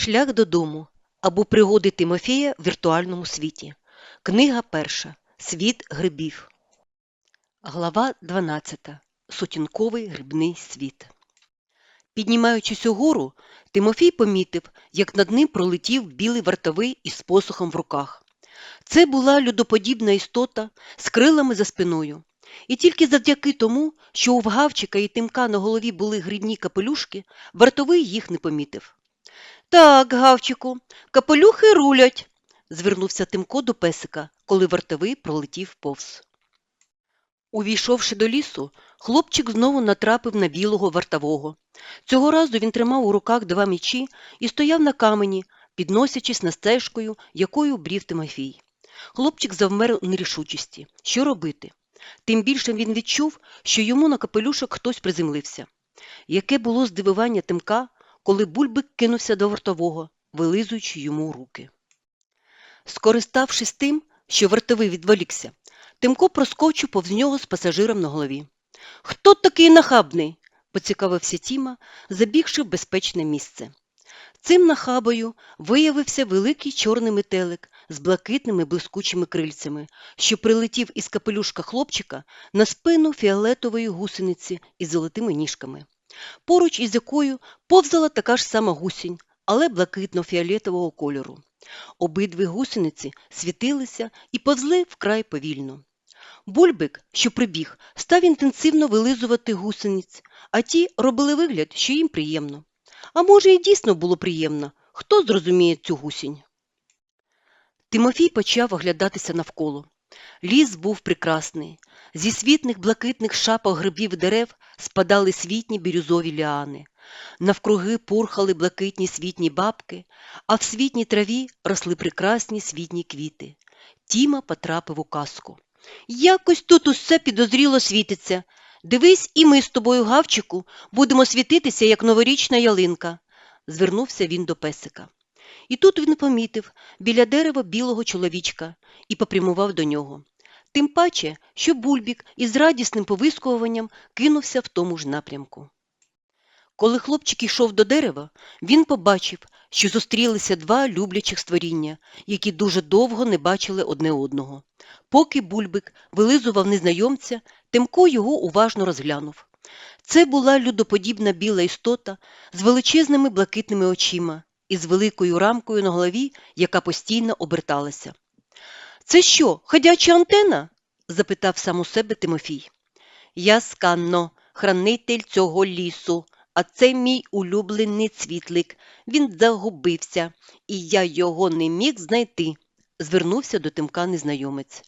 Шлях додому або пригоди Тимофія в віртуальному світі. Книга перша. Світ грибів. Глава 12. Сутінковий грибний світ. Піднімаючись угору, Тимофій помітив, як над ним пролетів білий вартовий із посухом в руках. Це була людоподібна істота з крилами за спиною. І тільки завдяки тому, що у Вгавчика і Тимка на голові були грибні капелюшки, вартовий їх не помітив. Так, Гавчику, капелюхи рулять, звернувся Тимко до песика, коли вартовий пролетів повз. Увійшовши до лісу, хлопчик знову натрапив на білого вартового. Цього разу він тримав у руках два мічі і стояв на камені, підносячись на стежкою, якою брів Тимофій. Хлопчик завмер у нерішучості. Що робити? Тим більше він відчув, що йому на капелюшок хтось приземлився. Яке було здивування Тимка, коли бульбик кинувся до вартового, вилизуючи йому руки. Скориставшись тим, що вартовий відволікся, Тимко проскочив повз нього з пасажиром на голові. Хто такий нахабний? поцікавився Тіма, забігши в безпечне місце. Цим нахабою виявився великий чорний метелик з блакитними блискучими крильцями, що прилетів із капелюшка хлопчика на спину фіолетової гусениці із золотими ніжками, поруч із якою повзала така ж сама гусінь, але блакитно-фіолетового кольору. Обидві гусениці світилися і повзли вкрай повільно. Бульбик, що прибіг, став інтенсивно вилизувати гусениць, а ті робили вигляд, що їм приємно. А може, і дійсно було приємно, хто зрозуміє цю гусінь. Тимофій почав оглядатися навколо. Ліс був прекрасний. Зі світних блакитних шапок грибів дерев спадали світні бірюзові ліани. Навкруги пурхали блакитні світні бабки, а в світній траві росли прекрасні світні квіти. Тіма потрапив у казку. Якось тут усе підозріло світиться. Дивись, і ми з тобою, Гавчику, будемо світитися, як новорічна ялинка, звернувся він до песика. І тут він помітив біля дерева білого чоловічка і попрямував до нього. Тим паче, що бульбік із радісним повискуванням кинувся в тому ж напрямку. Коли хлопчик йшов до дерева, він побачив, що зустрілися два люблячих створіння, які дуже довго не бачили одне одного. Поки бульбик вилизував незнайомця, Тимко його уважно розглянув. Це була людоподібна біла істота з величезними блакитними очима і з великою рамкою на голові, яка постійно оберталася. Це що, ходяча антена? запитав сам у себе Тимофій. Я сканно, хранитель цього лісу, а це мій улюблений цвітлик. Він загубився, і я його не міг знайти, звернувся до Тимка незнайомець.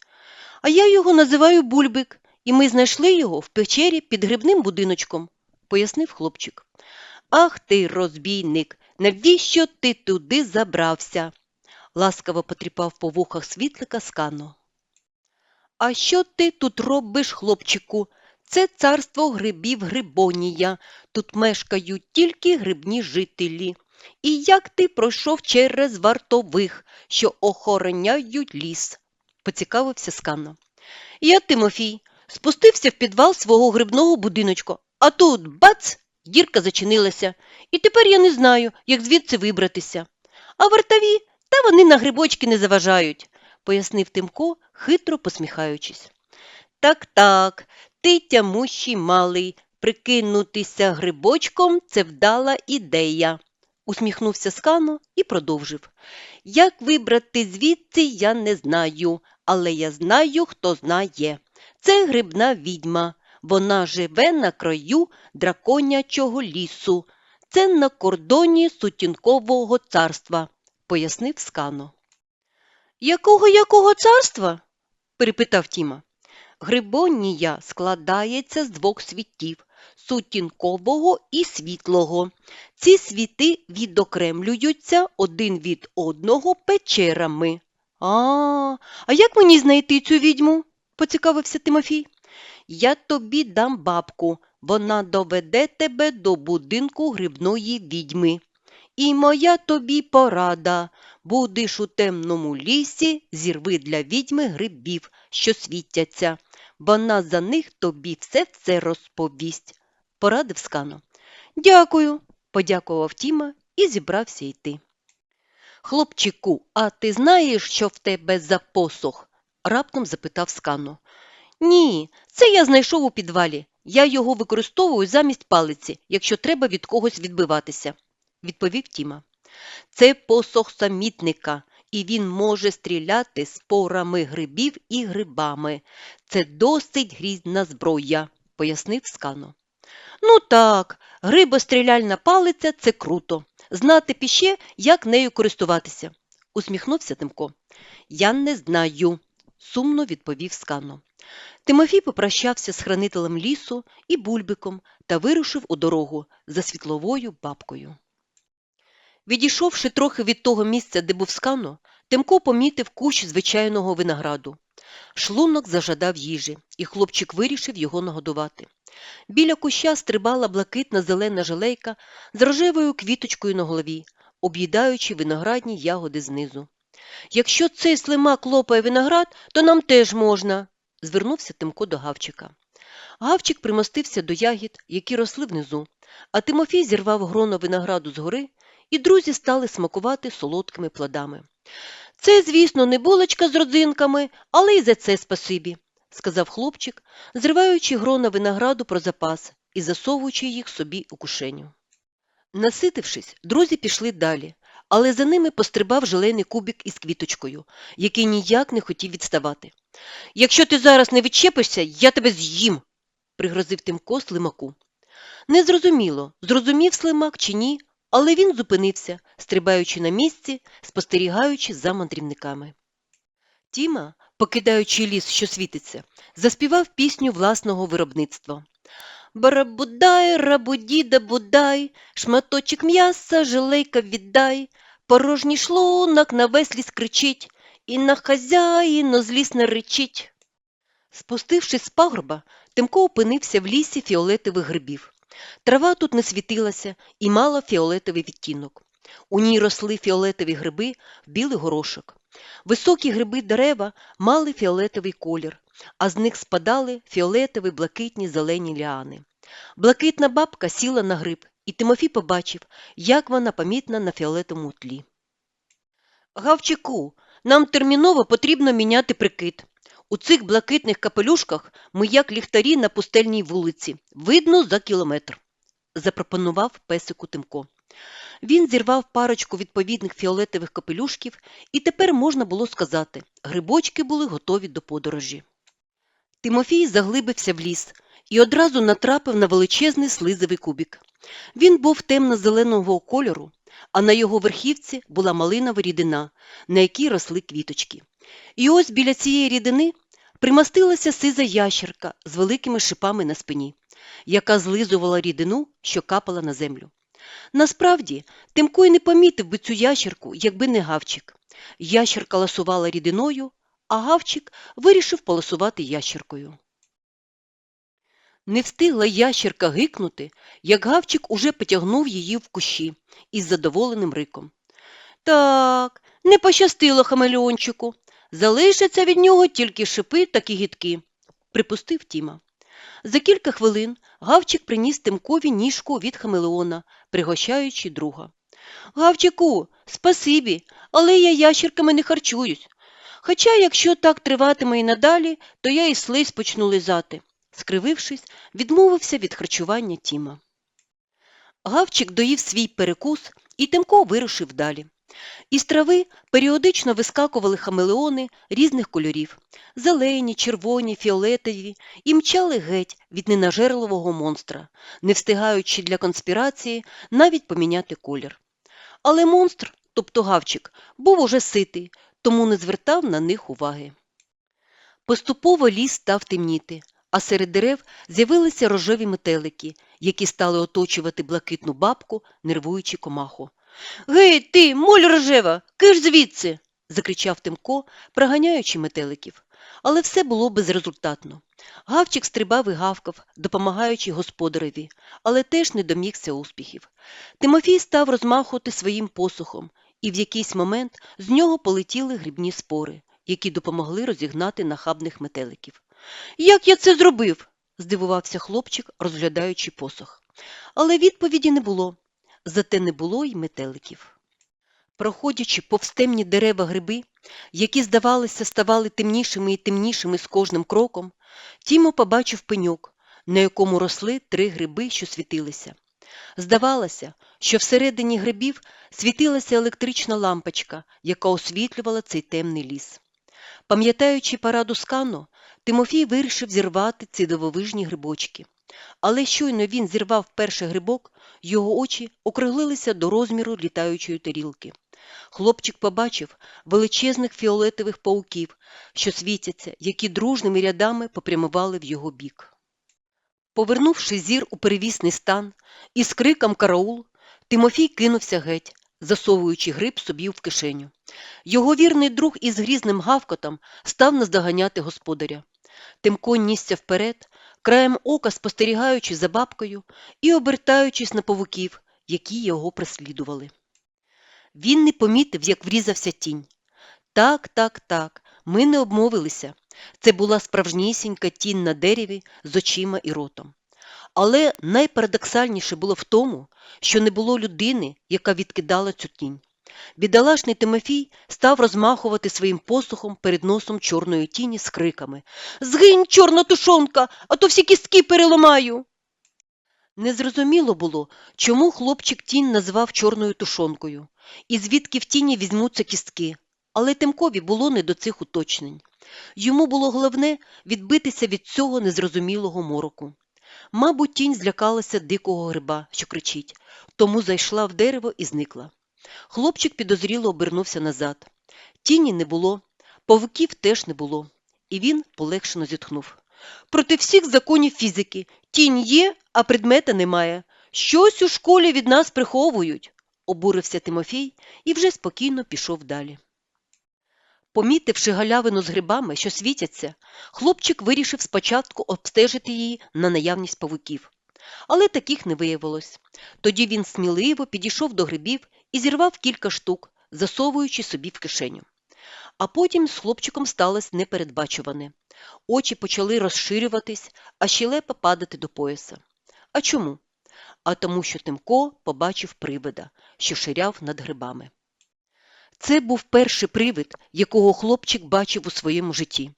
А я його називаю Бульбик, і ми знайшли його в печері під грибним будиночком, пояснив хлопчик. Ах ти, розбійник, навіщо ти туди забрався? ласкаво потріпав по вухах світлика скано. А що ти тут робиш, хлопчику? Це царство грибів Грибонія. Тут мешкають тільки грибні жителі. І як ти пройшов через вартових, що охороняють ліс? поцікавився Скано. Я, Тимофій, спустився в підвал свого грибного будиночку, а тут бац! Дірка зачинилася, і тепер я не знаю, як звідси вибратися. А вартові, та вони на грибочки не заважають, пояснив Тимко, хитро посміхаючись. Так, так, ти тямущий малий, прикинутися грибочком це вдала ідея, усміхнувся Скано і продовжив. Як вибрати звідси, я не знаю, але я знаю, хто знає. Це грибна відьма. Вона живе на краю драконячого лісу. Це на кордоні сутінкового царства, пояснив Скано. Якого якого царства? перепитав Тіма. Грибонія складається з двох світів сутінкового і світлого. Ці світи відокремлюються один від одного печерами. А, а як мені знайти цю відьму? поцікавився Тимофій. Я тобі дам бабку, вона доведе тебе до будинку грибної відьми. І моя тобі порада. Будеш у темному лісі, зірви для відьми грибів, що світяться. Вона за них тобі все це розповість, порадив Скано. Дякую, подякував Тіма і зібрався йти. Хлопчику, а ти знаєш, що в тебе за посох? раптом запитав Скано. Ні, це я знайшов у підвалі. Я його використовую замість палиці, якщо треба від когось відбиватися, відповів Тіма. Це посох самітника, і він може стріляти спорами грибів і грибами. Це досить грізна зброя, пояснив Скано. Ну так, грибостріляльна палиця це круто. Знати б іще, як нею користуватися, усміхнувся Тимко. Я не знаю, сумно відповів Скано. Тимофій попрощався з хранителем лісу і бульбиком та вирушив у дорогу за світловою бабкою. Відійшовши трохи від того місця, де був Скано, Тимко помітив кущ звичайного винограду. Шлунок зажадав їжі, і хлопчик вирішив його нагодувати. Біля куща стрибала блакитна зелена жилейка з рожевою квіточкою на голові, об'їдаючи виноградні ягоди знизу. Якщо цей слимак лопає виноград, то нам теж можна, звернувся Тимко до Гавчика. Гавчик примостився до ягід, які росли внизу, а Тимофій зірвав гроно винограду згори, і друзі стали смакувати солодкими плодами. Це, звісно, не булочка з родзинками, але й за це спасибі, сказав хлопчик, зриваючи грона винограду про запас і засовуючи їх собі у кишеню. Наситившись, друзі пішли далі, але за ними пострибав зелений кубик із квіточкою, який ніяк не хотів відставати. Якщо ти зараз не відчепишся, я тебе з'їм, пригрозив Тимко слимаку. Незрозуміло, зрозумів слимак чи ні, але він зупинився, стрибаючи на місці, спостерігаючи за мандрівниками. Тіма, покидаючи ліс, що світиться, заспівав пісню власного виробництва. Барабудай, рабудіда будай, шматочок м'яса, жилейка віддай, порожній шлунок на весь ліс кричить, і на хазяїна злісно речить. Спустившись з пагорба, Тимко опинився в лісі фіолетових грибів. Трава тут не світилася і мала фіолетовий відтінок. У ній росли фіолетові гриби в білий горошок. Високі гриби дерева мали фіолетовий колір, а з них спадали фіолетові блакитні зелені ліани. Блакитна бабка сіла на гриб, і Тимофій побачив, як вона помітна на фіолетовому тлі. Гавчику, нам терміново потрібно міняти прикид. У цих блакитних капелюшках ми як ліхтарі на пустельній вулиці, видно за кілометр, запропонував песику Тимко. Він зірвав парочку відповідних фіолетових капелюшків, і тепер можна було сказати, грибочки були готові до подорожі. Тимофій заглибився в ліс і одразу натрапив на величезний слизовий кубик. Він був темно-зеленого кольору, а на його верхівці була малинова рідина, на якій росли квіточки. І ось біля цієї рідини примостилася сиза ящерка з великими шипами на спині, яка злизувала рідину, що капала на землю. Насправді, Тимко й не помітив би цю ящерку, якби не гавчик. Ящерка ласувала рідиною, а гавчик вирішив полосувати ящеркою. Не встигла ящерка гикнути, як гавчик уже потягнув її в кущі із задоволеним риком. Так, не пощастило хамелеончику. Залишаться від нього тільки шипи та кігітки, припустив Тіма. За кілька хвилин Гавчик приніс Тимкові ніжку від хамелеона, пригощаючи друга. Гавчику, спасибі, але я ящерками не харчуюсь. Хоча, якщо так триватиме і надалі, то я і слизь почну лизати, скривившись, відмовився від харчування Тіма. Гавчик доїв свій перекус, і Тимко вирушив далі. Із трави періодично вискакували хамелеони різних кольорів зелені, червоні, фіолетові, і мчали геть від ненажерливого монстра, не встигаючи для конспірації навіть поміняти колір. Але монстр, тобто гавчик, був уже ситий, тому не звертав на них уваги. Поступово ліс став темніти, а серед дерев з'явилися рожеві метелики, які стали оточувати блакитну бабку, нервуючи комаху. Гей, ти, моль рожева, киш звідси. закричав Тимко, проганяючи метеликів. Але все було безрезультатно. Гавчик стрибав і гавкав, допомагаючи господареві, але теж не домігся успіхів. Тимофій став розмахувати своїм посухом, і в якийсь момент з нього полетіли грибні спори, які допомогли розігнати нахабних метеликів. Як я це зробив? здивувався хлопчик, розглядаючи посох. Але відповіді не було зате не було й метеликів. Проходячи повз темні дерева гриби, які, здавалося, ставали темнішими і темнішими з кожним кроком, Тімо побачив пеньок, на якому росли три гриби, що світилися. Здавалося, що всередині грибів світилася електрична лампочка, яка освітлювала цей темний ліс. Пам'ятаючи параду скану, Тимофій вирішив зірвати ці дивовижні грибочки. Але щойно він зірвав перший грибок, його очі округлилися до розміру літаючої тарілки. Хлопчик побачив величезних фіолетових пауків, що світяться, які дружними рядами попрямували в його бік. Повернувши зір у перевісний стан і з криком караул, Тимофій кинувся геть, засовуючи гриб собі в кишеню. Його вірний друг із грізним гавкотом став наздоганяти господаря. Тимко нісся вперед, краєм ока спостерігаючи за бабкою і обертаючись на павуків, які його преслідували. Він не помітив, як врізався тінь. Так, так, так, ми не обмовилися. Це була справжнісінька тінь на дереві з очима і ротом. Але найпарадоксальніше було в тому, що не було людини, яка відкидала цю тінь. Бідолашний Тимофій став розмахувати своїм посухом перед носом чорної тіні з криками Згинь, чорна тушонка, а то всі кістки переламаю. Незрозуміло було, чому хлопчик тінь назвав чорною тушонкою, і звідки в тіні візьмуться кістки, але Тимкові було не до цих уточнень. Йому було головне відбитися від цього незрозумілого мороку. Мабуть, тінь злякалася дикого гриба, що кричить, тому зайшла в дерево і зникла. Хлопчик підозріло обернувся назад. Тіні не було, павуків теж не було, і він полегшено зітхнув. Проти всіх законів фізики тінь є, а предмета немає. Щось у школі від нас приховують, обурився Тимофій і вже спокійно пішов далі. Помітивши галявину з грибами, що світяться, хлопчик вирішив спочатку обстежити її на наявність павуків. Але таких не виявилось. Тоді він сміливо підійшов до грибів і зірвав кілька штук, засовуючи собі в кишеню. А потім з хлопчиком сталося непередбачуване. Очі почали розширюватись, а щелепа падати до пояса. А чому? А тому, що Тимко побачив привида, що ширяв над грибами. Це був перший привид, якого хлопчик бачив у своєму житті.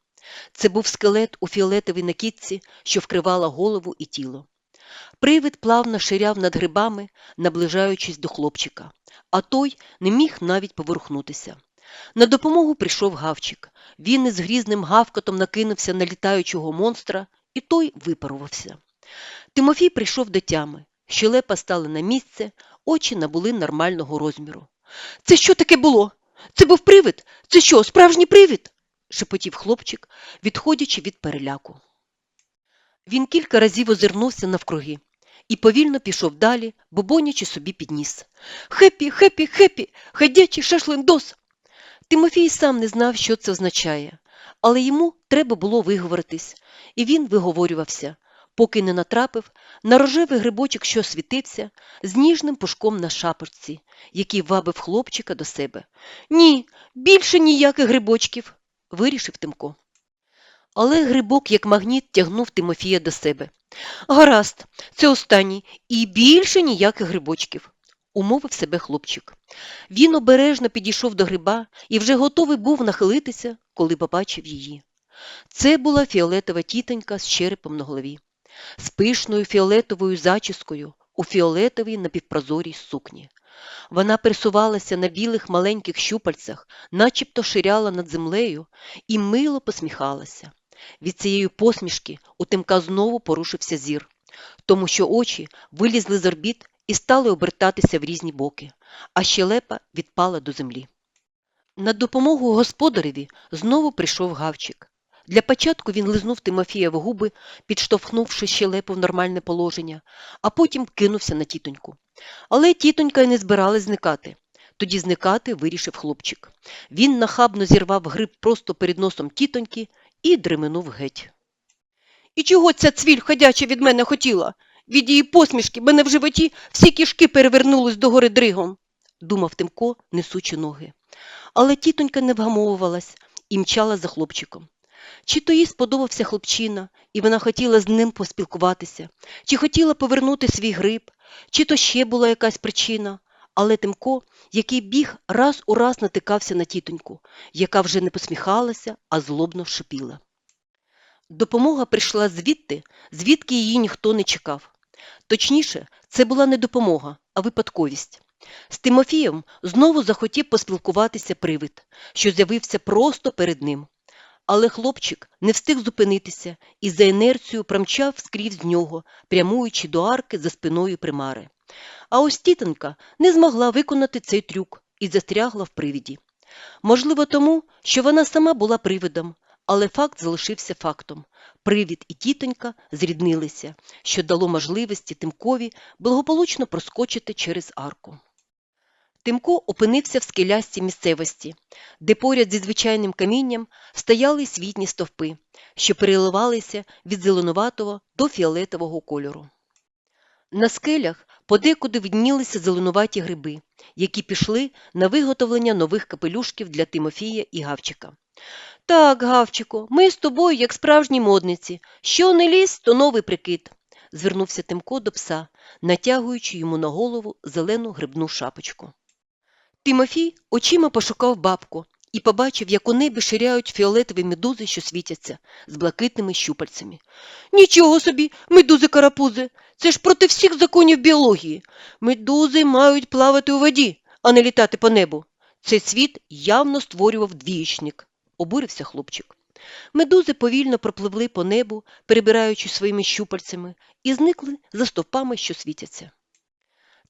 Це був скелет у фіолетовій накидці, що вкривала голову і тіло. Привид плавно ширяв над грибами, наближаючись до хлопчика, а той не міг навіть поворухнутися. На допомогу прийшов гавчик. Він із грізним гавкотом накинувся на літаючого монстра, і той випарувався. Тимофій прийшов до тями. Щелепа стала на місце, очі набули нормального розміру. Це що таке було? Це був привид? Це що, справжній привид? шепотів хлопчик, відходячи від переляку. Він кілька разів озирнувся навкруги і повільно пішов далі, бобонячи собі підніс. Хепі, хепі, хепі, ходячий шашлиндос. Тимофій сам не знав, що це означає, але йому треба було виговоритись, і він виговорювався, поки не натрапив на рожевий грибочок, що світився, з ніжним пушком на шапочці, який вабив хлопчика до себе. Ні, більше ніяких грибочків, вирішив Тимко. Але грибок, як магніт, тягнув Тимофія до себе. Гаразд, це останній, і більше ніяких грибочків, умовив себе хлопчик. Він обережно підійшов до гриба і вже готовий був нахилитися, коли побачив її. Це була фіолетова тітонька з черепом на голові, з пишною фіолетовою зачіскою у фіолетовій напівпрозорій сукні. Вона пересувалася на білих маленьких щупальцях, начебто ширяла над землею, і мило посміхалася. Від цієї посмішки у Тимка знову порушився зір, тому що очі вилізли з орбіт і стали обертатися в різні боки, а щелепа відпала до землі. На допомогу господареві знову прийшов гавчик. Для початку він лизнув Тимофія в губи, підштовхнувши щелепу в нормальне положення, а потім кинувся на тітоньку. Але тітонька й не збиралась зникати. Тоді зникати вирішив хлопчик. Він нахабно зірвав гриб просто перед носом тітоньки і дременув геть. І чого ця цвіль ходяча від мене хотіла? Від її посмішки мене в животі всі кішки перевернулись догори дригом, думав Тимко, несучи ноги. Але тітонька не вгамовувалась і мчала за хлопчиком. Чи то їй сподобався хлопчина, і вона хотіла з ним поспілкуватися, чи хотіла повернути свій гриб, чи то ще була якась причина, Але Тимко, який біг, раз у раз натикався на тітоньку, яка вже не посміхалася, а злобно шипіла. Допомога прийшла звідти, звідки її ніхто не чекав. Точніше, це була не допомога, а випадковість. З Тимофієм знову захотів поспілкуватися привид, що з'явився просто перед ним. Але хлопчик не встиг зупинитися і за інерцією промчав скрізь нього, прямуючи до арки за спиною примари. А ось тітонька не змогла виконати цей трюк і застрягла в привіді. Можливо, тому, що вона сама була привидом, але факт залишився фактом. Привід і тітонька зріднилися, що дало можливості Тимкові благополучно проскочити через арку. Тимко опинився в скелястій місцевості, де поряд зі звичайним камінням стояли світні стовпи, що переливалися від зеленуватого до фіолетового кольору. На скелях подекуди виднілися зеленуваті гриби, які пішли на виготовлення нових капелюшків для Тимофія і Гавчика. Так, Гавчику, ми з тобою, як справжні модниці. Що не лізь, то новий прикид, звернувся Тимко до пса, натягуючи йому на голову зелену грибну шапочку. Тимофій очима пошукав бабку і побачив, як у небі ширяють фіолетові медузи, що світяться з блакитними щупальцями. Нічого собі, медузи-карапузи, це ж проти всіх законів біології. Медузи мають плавати у воді, а не літати по небу. Цей світ явно створював двієчник, обурився хлопчик. Медузи повільно пропливли по небу, перебираючи своїми щупальцями, і зникли за стовпами, що світяться.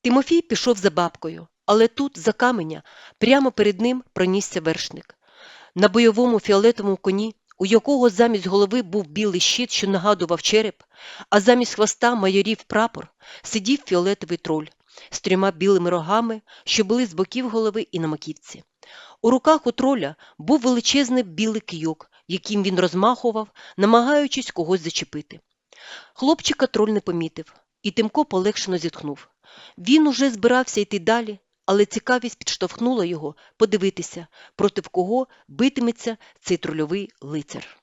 Тимофій пішов за бабкою, але тут, за каменя, прямо перед ним пронісся вершник. На бойовому фіолетовому коні, у якого замість голови був білий щит, що нагадував череп, а замість хвоста майорів прапор, сидів фіолетовий троль з трьома білими рогами, що були з боків голови і на маківці. У руках у троля був величезний білий кийок, яким він розмахував, намагаючись когось зачепити. Хлопчика троль не помітив, і Тимко полегшено зітхнув. Він уже збирався йти далі, але цікавість підштовхнула його подивитися, проти кого битиметься цей трольовий лицар.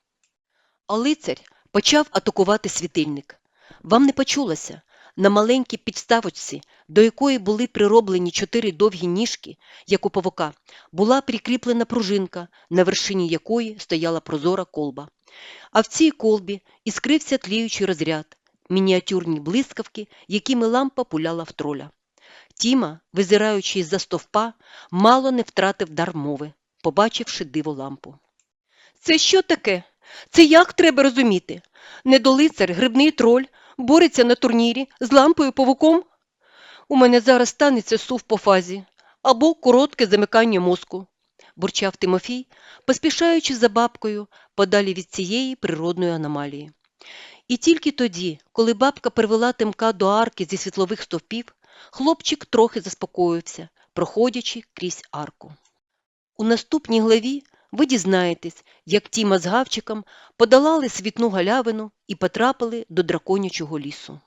А лицар почав атакувати світильник. Вам не почулося? На маленькій підставочці, до якої були прироблені чотири довгі ніжки, як у павука, була прикріплена пружинка, на вершині якої стояла прозора колба. А в цій колбі іскрився тліючий розряд, мініатюрні блискавки, якими лампа пуляла в троля. Тіма, визираючи з-за стовпа, мало не втратив дар мови, побачивши диво лампу. Це що таке? Це як треба розуміти? Недолицар, грибний троль, бореться на турнірі з лампою павуком? У мене зараз станеться сув по фазі або коротке замикання мозку, бурчав Тимофій, поспішаючи за бабкою подалі від цієї природної аномалії. І тільки тоді, коли бабка привела Тимка до арки зі світлових стовпів, хлопчик трохи заспокоївся, проходячи крізь арку. У наступній главі ви дізнаєтесь, як Тіма з Гавчиком подолали світну галявину і потрапили до драконячого лісу.